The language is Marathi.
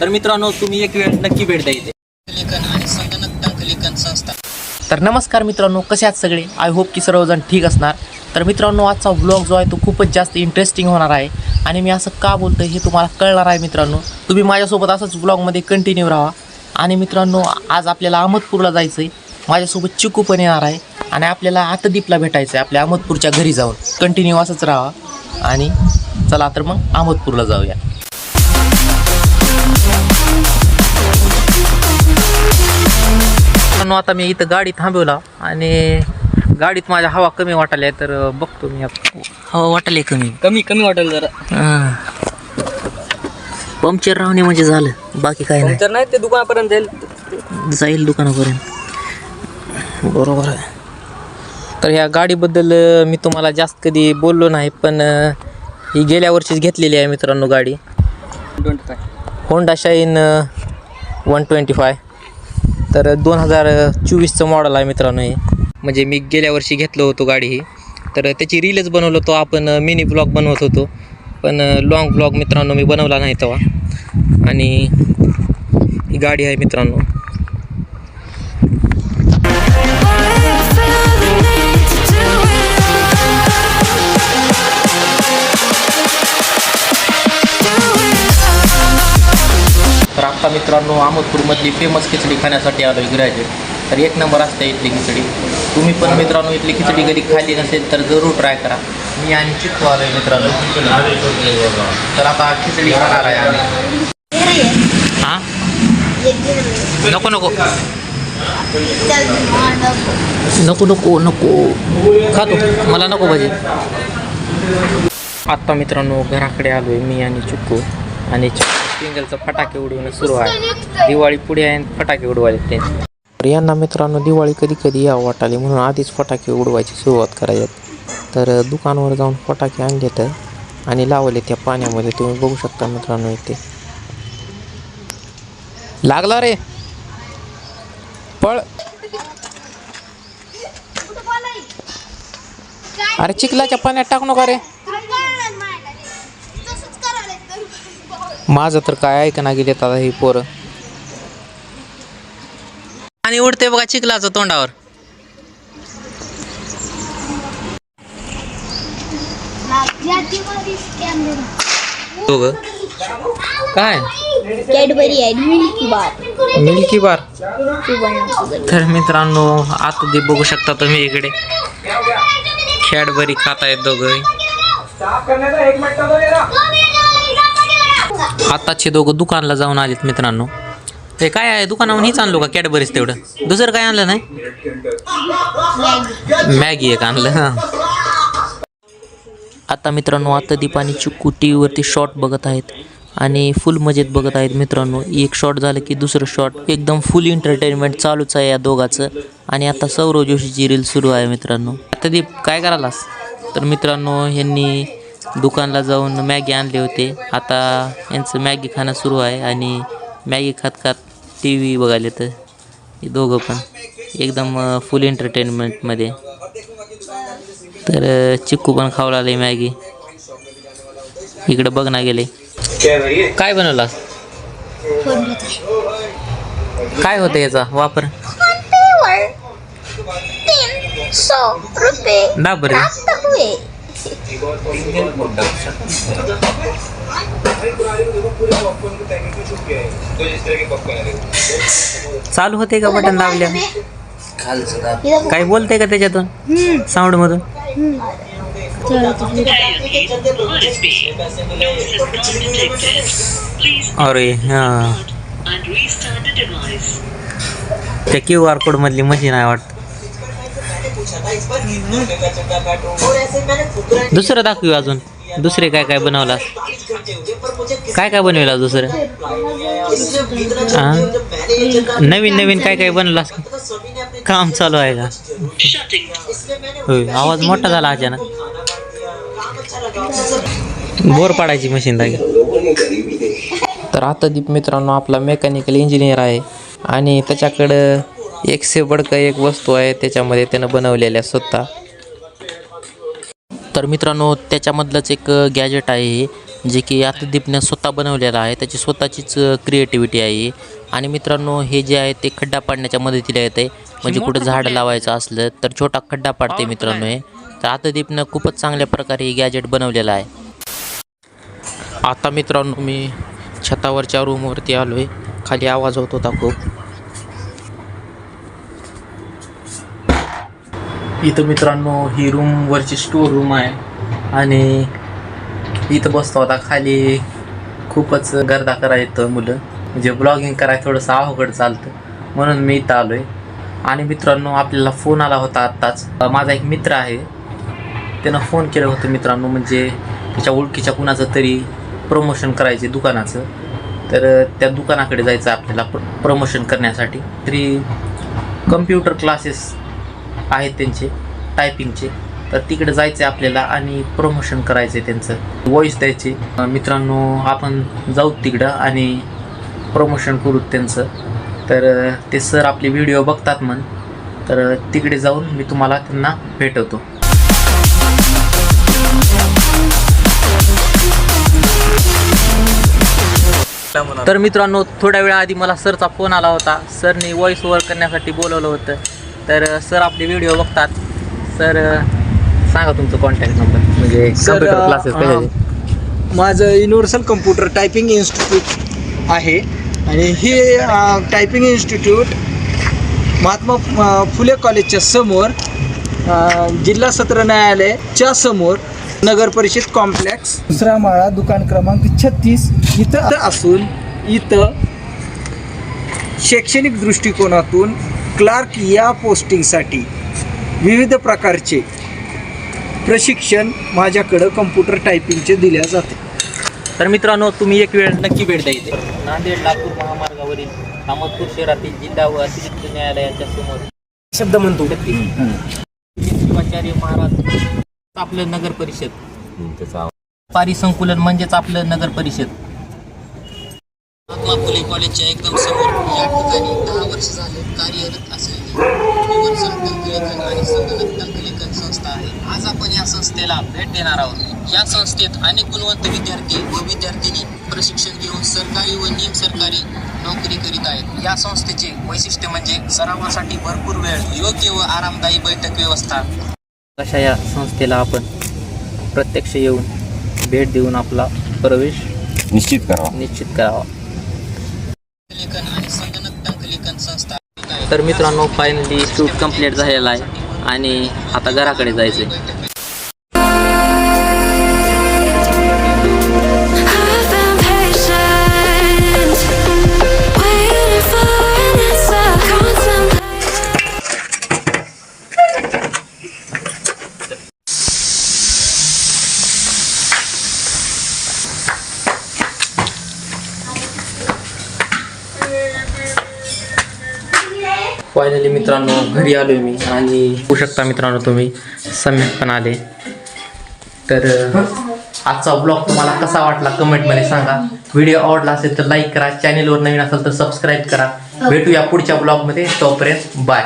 तर मित्रांनो तुम्ही एक वेळ नक्की भेट द्या इथे. तर नमस्कार मित्रांनो कसे आहात सगळे? आय होप की सर्वजण ठीक असणार. तर मित्रांनो आजचा व्लॉग जो आहे तो खूपच जास्त इंटरेस्टिंग होणार आहे. आणि मी असं का बोलतो हे तुम्हाला कळणार आहे मित्रांनो. तुम्ही माझ्यासोबत असंच व्लॉगमध्ये कंटिन्यू राहा. आणि मित्रांनो आज आपल्याला अहमदपूरला जायचं आहे माझ्यासोबत चिकू पण येणार आहे. आणि आपल्याला आतदीपला भेटायचं आहे आपल्या अहमदपूरच्या घरी जाऊन. कंटिन्यू असंच राहा. आणि चला तर मग अहमदपूरला जाऊया. मित्रांनो आता मी इथं गाडी थांबवला आणि गाडीत माझ्या हवा कमी वाटायला तर बघतो मी आता. हवा वाटायला कमी. कमी कमी वाटेल जरा. पंक्चर राहणे म्हणजे झालं बाकी काय नाही. तर नाही ते दुकानापर्यंत जाईल. जाईल दुकानापर्यंत. बरोबर आहे. तर ह्या गाडीबद्दल मी तुम्हाला जास्त कधी बोललो नाही पण ही गेल्या वर्षीच घेतलेली आहे मित्रांनो गाडी. Honda Shine one twenty five तर दोन हजार चोवीसचं मॉडल आहे मित्रांनो हे. म्हणजे मी गेल्या वर्षी घेतलो होतो गाडी ही. तर त्याची रीलच बनवलं होतो आपण मिनी ब्लॉग बनवत होतो. पण लॉंग ब्लॉग मित्रांनो मी बनवला नाही तेव्हा. आणि ही गाडी आहे मित्रांनो. मित्रांनो अहमदपूरमधली फेमस खिचडी खाण्यासाठी आलो आहे ग्रॅज्युएट तर एक नंबर असते इथली खिचडी. तुम्ही पण मित्रांनो इथली खिचडी कधी खाली नसेल तर जरूर ट्राय करा. मी आणि चिक्कू आलो आहे मित्रांनो. तर आता खिचडी खाणार आहे आम्ही. हां? नको नको. नको नको नको. खातो. मला नको पाहिजे आत्ता मित्रांनो घराकडे आलो आहे मी आणि चिक्कू आणि सिंगलचं फटाके उडवणं सुरू आहे. दिवाळी पुढे आहे आणि फटाके उडवायचे ते तर यांना मित्रांनो दिवाळी कधी कधी या वाटाली म्हणून आधीच फटाके उडवायची सुरुवात करायच्यात तर दुकानावर जाऊन फटाके आणले तर आणि लावले त्या पाण्यामध्ये. तुम्ही बघू शकता मित्रांनो इथे. लागला रे. पळ. अरे चिखलाच्या पाण्यात टाकू नका रे. माझं तर काय ऐक ना गेले आता ही पोरं. आणि उडते बघा चिखलाचं तोंडावर. दोघं. काय? कॅडबरी आहे मिल्की बार. मिल्की बार. तर मित्रांनो आता ते बघू शकता तुम्ही इकडे. खेडबरी खातायत दोघं आत्ताचे दोघं दुकानला जाऊन आलेत मित्रांनो. हे काय आहे? दुकानावर हीच आणलो का? कॅडबरीच तेवढं. दुसरं काय आणलं नाही? मॅगी एक आणलं. आता मित्रांनो आता दीपानीची कुटीवरती टी शॉर्ट बघत आहेत आणि फुल मजेत बघत आहेत मित्रांनो. एक शॉट झालं की दुसरं शॉट एकदम फुल एंटरटेनमेंट चालूच आहे या दोघाचं. आणि आता सौरव जोशीची रील सुरू आहे मित्रांनो. आता दीप काय करालास तर मित्रांनो ह्यांनी दुकानला जाऊन मॅगी आणले होते. आता यांचं मॅगी खाणं सुरू आहे आणि मॅगी खात खात टी व्ही बघायला तर हे दोघं पण. एकदम फुल एंटरटेनमेंटमध्ये तर चिक्कू पण खाऊ लागले मॅगी. इकडे बघ ना गेले. काय बनवलास? काय होतं याचा वापर? तीन सौ रुपये ना बरं. इंडियन हुए चालू होते का बटन लावल्या काय बोलते का त्याच्यातून? साऊंड मधून अरे हा. त्या क्यू आर कोड मधली मशीन आहे वाटत. दुसरं दाखवू अजून. दुसरे काय काय बनवला? काय काय बनवला दुसरं? हा? नवीन नवीन काय काय बनलास काम चालू आहे का? होय आवाज मोठा झाला अचानक. बोर पाडायची मशीन लागे तर आता दीप मित्रांनो आपला मेकॅनिकल इंजिनियर आहे. आणि त्याच्याकडं एक सेबडका एक वस्तू आहे त्याच्यामध्ये त्यानं बनवलेल्या स्वतः. तर मित्रांनो त्याच्यामधलंच एक गॅजेट आहे हे जे की आतदीपने स्वतः बनवलेलं आहे. त्याची स्वतःचीच क्रिएटिव्हिटी आहे आणि मित्रांनो हे जे आहे ते खड्डा पाडण्याच्या मदतीला येते म्हणजे कुठं झाड लावायचं असलं तर छोटा खड्डा पाडते मित्रांनो हे. तर आतदीपनं खूपच चांगल्या प्रकारे हे गॅजेट बनवलेलं आहे. आता मित्रांनो मी छतावरच्या रूमवरती आलो आहे खाली आवाज होत होता खूप. इथं मित्रांनो ही रूमवरची स्टोर रूम आहे. आणि इथं बसतो आता खाली. खूपच गर्दा करायचं मुलं. म्हणजे ब्लॉगिंग करायचं थोडंसं अवघड चालतं. म्हणून मी इथं आलो आहे आणि मित्रांनो आपल्याला फोन आला होता आत्ताच. माझा एक मित्र आहे. त्यानं फोन केलं होतं मित्रांनो म्हणजे त्याच्या ओळखीच्या कुणाचं तरी प्रमोशन करायचे दुकानाचं. तर त्या दुकानाकडे जायचं आपल्याला प्र प्रमोशन करण्यासाठी. तरी कम्प्युटर क्लासेस आहेत त्यांचे टायपिंगचे तर तिकडे जायचे आपल्याला आणि प्रमोशन करायचे त्यांचं. वॉईस द्यायचे. मित्रांनो आपण जाऊ तिकडं आणि प्रमोशन करू त्यांचं. तर ते सर आपले व्हिडिओ बघतात म्हण. तर तिकडे जाऊन मी तुम्हाला त्यांना भेटवतो. तर मित्रांनो थोड्या वेळाआधी मला सरचा फोन आला होता. सरने व्हॉइस ओव्हर करण्यासाठी बोलवलं होतं. तर सर आपले व्हिडिओ बघतात. सर सांगा तुमचं कॉन्टॅक्ट नंबर म्हणजे सर, कम्प्युटर क्लासेस अं, कशाचे? माझं युनिव्हर्सल कम्प्युटर टायपिंग इन्स्टिट्यूट आहे. आणि हे टायपिंग इन्स्टिट्यूट महात्मा अं, फुले कॉलेजच्या समोर अं, जिल्हा सत्र न्यायालयाच्या समोर नगर परिषद कॉम्प्लेक्स दुसरा माळा दुकान क्रमांक छत्तीस. इथं असून इथं शैक्षणिक दृष्टिकोनातून क्लार्क या पोस्टिंगसाठी विविध प्रकारचे प्रशिक्षण माझ्याकडं कम्प्युटर टायपिंगचे दिल्या जाते. तर मित्रांनो तुम्ही एक वेळ नक्की भेट द्या इथे. नांदेड लातूर महामार्गावरील अहमदपूर शहरातील जिल्हा व अतिरिक्त न्यायालयाच्या समोर. शब्द म्हणतो. शिवाचार्य महाराज आपलं नगर परिषद. पारी संकुलन म्हणजेच आपलं नगर परिषद. महात्मा फुले कॉलेजच्या एकदम समोर या ठिकाणी दहा वर्ष झाले कार्यरत असलेली युनिव्हर्सल आणि संगणक टंकलेखन संस्था आहे. आज आपण या संस्थेला भेट देणार आहोत. या संस्थेत अनेक गुणवंत विद्यार्थी व विद्यार्थिनी प्रशिक्षण घेऊन सरकारी व निम सरकारी नोकरी करीत आहेत. या संस्थेचे वैशिष्ट्य म्हणजे सरावासाठी भरपूर वेळ योग्य व आरामदायी बैठक व्यवस्था. अशा या संस्थेला आपण प्रत्यक्ष येऊन भेट देऊन आपला प्रवेश निश्चित करावा. निश्चित करावा. तर मित्रांनो फायनली शूट कंप्लीट झालेला आहे. आणि आता घराकडे जायचं आहे फायनली मित्रांनो घरी आलो मी. आणि होऊ शकता मित्रांनो तुम्ही सम्यक पण आले. तर आजचा ब्लॉग तुम्हाला कसा वाटला कमेंटमध्ये सांगा. व्हिडिओ आवडला असेल तर लाईक करा. चॅनेलवर नवीन असेल तर सबस्क्राईब करा. भेटूया पुढच्या ब्लॉगमध्ये तोपर्यंत बाय